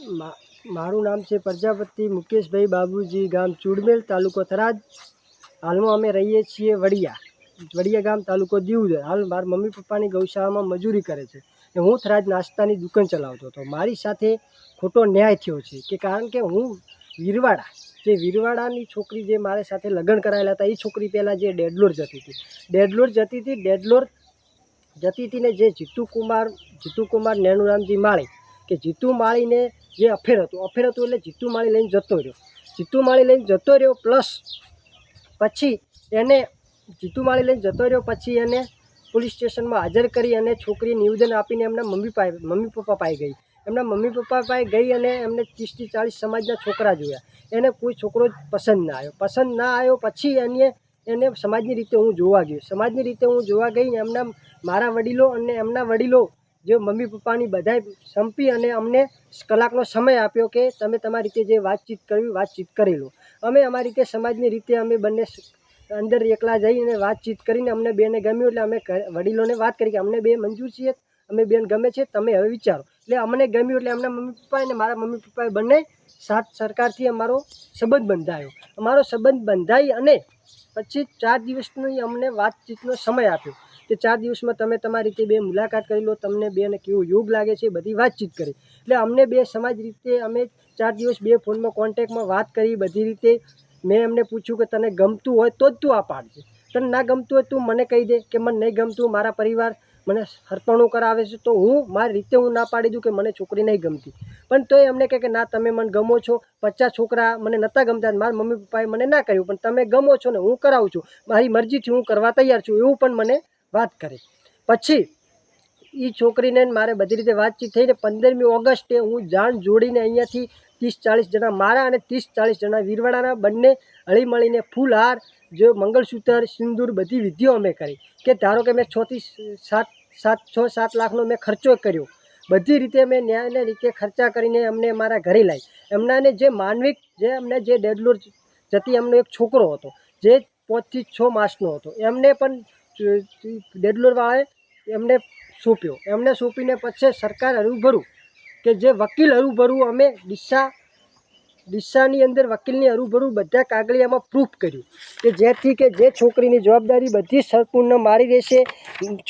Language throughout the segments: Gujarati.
મારું નામ છે પ્રજાપતિ મુકેશભાઈ બાબુજી ગામ ચુડમેલ તાલુકો થરાદ. હાલમાં અમે રહીએ છીએ વડિયા. વડિયા ગામ તાલુકો દીવદર. હાલ મારા મમ્મી પપ્પાની ગૌશાળામાં મજૂરી કરે છે. ને હું થરાદ નાસ્તાની દુકાન ચલાવતો હતો. મારી સાથે ખોટો ન્યાય થયો છે કે કારણ કે હું વીરવાડા, જે વીરવાડાની છોકરી જે મારી સાથે લગ્ન કરાયેલા હતા, એ છોકરી પહેલાં જે ડેડલોર જતી હતી. ડેડલોર જતી હતી, ડેડલોર જતી હતી ને જે જીતુ કુમાર જીતુ કુમાર નેનુરામજી માળી. કે જીતુ માળીને જે અફેર હતું. અફેર હતું એટલે જીતુ માળી લઈને જતો રહ્યો. જીતુ માળી લઈને જતો રહ્યો પ્લસ પછી એને જીતુ માળી લઈને જતો રહ્યો પછી એને પોલીસ સ્ટેશનમાં હાજર કરી અને છોકરી નિવેદન આપીને એમના મમ્મી પાસે મમ્મી પપ્પા પાસે ગઈ. એમના મમ્મી પપ્પા પાસે ગઈ અને એમને ત્રીસથી ચાલીસ સમાજના છોકરા જોયા. એને કોઈ છોકરો પસંદ ના આવ્યો. પસંદ ના આવ્યો પછી એને એને સમાજની રીતે હું જોવા ગયો. સમાજની રીતે હું જોવા ગઈ એમના મારા વડીલો અને એમના વડીલો જે મમ્મી પપ્પાની બધાય સંપી અને અમને કલાકનો સમય આપ્યો કે તમે તમારી રીતે જે વાતચીત કરવી વાતચીત કરી લો. અમે અમારી રીતે સમાજની રીતે અમે બંને અંદર એકલા જઈને વાતચીત કરીને અમને બેને ગમ્યું એટલે અમે વડીલોને વાત કરી કે અમને બે મંજૂર છીએ, અમે બેન ગમે છે તમે હવે વિચારો. એટલે અમને ગમ્યું એટલે અમને મમ્મી પપ્પાએ અને મારા મમ્મી પપ્પાએ બંને સાથ સરકારથી અમારો સંબંધ બંધાયો. અમારો સંબંધ બંધાઈ અને પછી ચાર દિવસની અમને વાતચીતનો સમય આપ્યો. કે ચાર દિવસમાં તમે તમારી રીતે બે મુલાકાત કરી લો, તમને બેને કેવું યોગ લાગે છે બધી વાતચીત કરી. એટલે અમને બે સમાજ રીતે અમે ચાર દિવસ બે ફોનમાં કોન્ટેક્ટમાં વાત કરી, બધી રીતે મેં એમને પૂછ્યું કે તને ગમતું હોય તો જ તું આ પાડજે. તને ના ગમતું હોય તું મને કહી દે કે મને નહીં ગમતું, મારા પરિવાર મને હરપણું કરાવે છે, તો હું મારી રીતે હું ના પાડી દઉં કે મને છોકરી નહીં ગમતી. પણ તોય એમને કહે કે ના, તમે મને ગમો છો. પચાસ છોકરા મને નહોતા ગમતા મારા મમ્મી પપ્પાએ મને ના કહ્યું પણ તમે ગમો છો ને હું કરાવું છું. મારી મરજીથી હું કરવા તૈયાર છું, એવું પણ મને વાત કરી. પછી એ છોકરીને મારે બધી રીતે વાતચીત થઈને પંદરમી ઓગસ્ટે હું જાણ જોડીને અહીંયાથી ત્રીસ ચાળીસ જણા મારા અને ત્રીસ ચાલીસ જણા વીરવાડાના બંને હળીમળીને ફૂલહાર જો મંગળસૂત્ર, સિંદૂર બધી વિધિઓ અમે કરી. કે ધારો કે મેં છથી સાત સાત, છ, સાત લાખનો મેં ખર્ચો કર્યો. બધી રીતે મેં ન્યાયને રીતે ખર્ચા કરીને અમને મારા ઘરે લાવી એમનાને જે માનવિક, જે અમને જે ડેડલોર જતી એમનો એક છોકરો હતો, જે પાંચથી છ માસનો હતો, એમને પણ ડેડલોરવાળાએ એમને સોંપ્યો. એમને સોંપીને પછી સરકાર હરુભરું કે જે વકીલ હરુભરું, અમે ડિસ્સા ડિસ્સાની અંદર વકીલની હરુભરું બધા કાગળિયામાં પ્રૂફ કર્યું કે જેથી કે જે છોકરીની જવાબદારી બધી સંપૂર્ણ મારી રહેશે.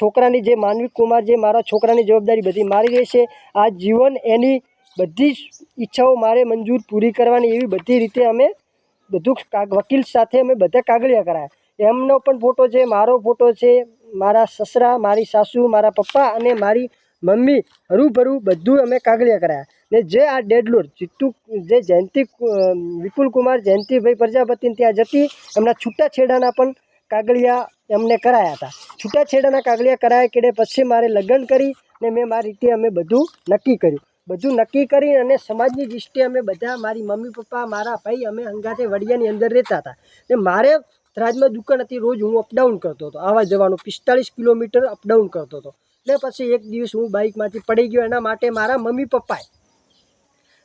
છોકરાની જે માનવી કુમાર જે મારા છોકરાની જવાબદારી બધી મારી રહેશે. આ જીવન એની બધી ઈચ્છાઓ મારે મંજૂર પૂરી કરવાની એવી બધી રીતે અમે બધું વકીલ સાથે અમે બધા કાગળિયા કરાયા. એમનો પણ ફોટો છે, મારો ફોટો છે, મારા સસરા, મારી સાસુ, મારા પપ્પા અને મારી મમ્મી હરુભરું બધું અમે કાગળિયા કરાયા. ને જે આ ડેડલોર જીતુ, જે જયંતિ વિપુલકુમાર કુમાર, જયંતિભાઈ પ્રજાપતિને ત્યાં જતી એમના છૂટાછેડાના પણ કાગળિયા એમને કરાયા હતા. છૂટાછેડાના કાગળિયા કરાયા કેડે પછી મારે લગ્ન કરી ને મેં મારી રીતે અમે બધું નક્કી કર્યું. બધું નક્કી કરી અને સમાજની દૃષ્ટિએ અમે બધા, મારી મમ્મી પપ્પા, મારા ભાઈ અમે અંગાતે વડિયાની અંદર રહેતા હતા. ને મારે ત્રાજમાં દુકાન હતી, રોજ હું અપડાઉન કરતો હતો. આવા જવાનું પિસ્તાળીસ કિલોમીટર અપડાઉન કરતો હતો. એટલે પછી એક દિવસ હું બાઇકમાંથી પડી ગયો. એના માટે મારા મમ્મી પપ્પાએ,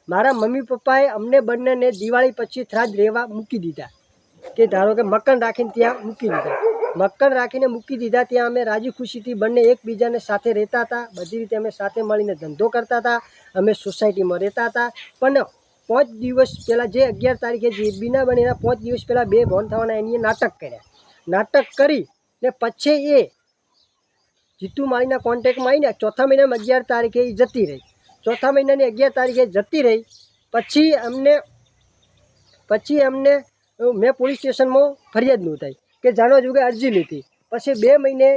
મારા મમ્મી પપ્પાએ અમને બંનેને દિવાળી પછી થરાદ રહેવા મૂકી દીધા. કે ધારો કે મકાન રાખીને ત્યાં મૂકી દીધા. મકાન રાખીને મૂકી દીધા ત્યાં અમે રાજી ખુશીથી બંને એકબીજાને સાથે રહેતા હતા. બધી રીતે અમે સાથે મળીને ધંધો કરતા હતા. અમે સોસાયટીમાં રહેતા હતા. પણ પાંચ દિવસ પહેલાં જે અગિયાર તારીખે જે બીના બની એના પાંચ દિવસ પહેલાં બે ભોન થવાના એની નાટક કર્યા. નાટક કરી ને પછી એ જીતુ માળીના કોન્ટેક્ટમાં આવીને ચોથા મહિનામાં અગિયાર તારીખે એ જતી રહી. ચોથા મહિનાની અગિયાર તારીખે જતી રહી. પછી અમને પછી અમને મેં પોલીસ સ્ટેશનમાં ફરિયાદ નોંધાઈ કે જાણવા જોગે અરજી લીધી પછી બે મહિને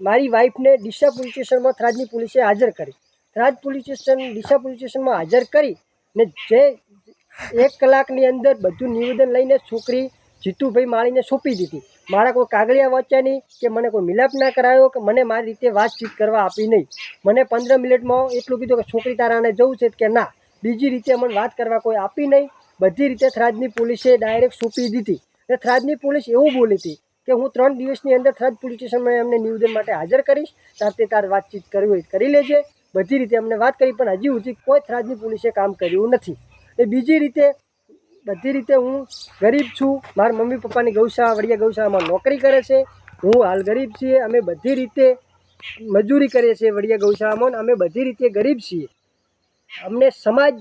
મારી વાઈફને ડીસા પોલીસ સ્ટેશનમાં થરાદની પોલીસે હાજર કરી. Tharad police station, Deesa police સ્ટેશનમાં હાજર કરી ને જે એક કલાકની અંદર બધું નિવેદન લઈને છોકરી જીતુભાઈ માળીને સોંપી દીધી. મારા કોઈ કાગળિયા વાંચ્યા નહીં કે મને કોઈ મિલાપ ના કરાયો કે મને મારી રીતે વાતચીત કરવા આપી નહીં. મને પંદર મિનિટમાં એટલું કીધું કે છોકરી તારાને જવું છે કે ના. બીજી રીતે મને વાત કરવા કોઈ આપી નહીં. બધી રીતે થરાદની પોલીસે ડાયરેક્ટ સોંપી દીધી. અને થરાદની પોલીસ એવું બોલી હતી કે હું ત્રણ દિવસની અંદર થરાદ પોલીસ સ્ટેશનમાં એમને નિવેદન માટે હાજર કરીશ. તાર તે તાર વાતચીત કરવી હોય કરી લેજે. બધી રીતે અમને વાત કરી, પણ હજી સુધી કોઈ થરાદની પોલીસે કામ કર્યું નથી. એ બીજી રીતે, બધી રીતે હું ગરીબ છું. મારા મમ્મી પપ્પાની ગૌશાળા, વડિયા ગૌશાળામાં નોકરી કરે છે. હું હાલ ગરીબ છીએ. અમે બધી રીતે મજૂરી કરીએ છીએ વડિયા ગૌશાળામાં અમે બધી રીતે ગરીબ છીએ. અમને સમાજ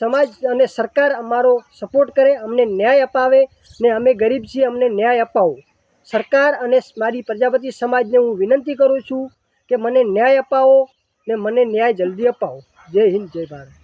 સમાજ અને સરકાર અમારો સપોર્ટ કરે, અમને ન્યાય અપાવે ને અમે ગરીબ છીએ, અમને ન્યાય અપાવો. સરકાર અને મારી પ્રજાપતિ સમાજને હું વિનંતી કરું છું કે મને ન્યાય અપાવો ને મને ન્યાય જલ્દી અપાવો. જય હિન્દ જય ભારત.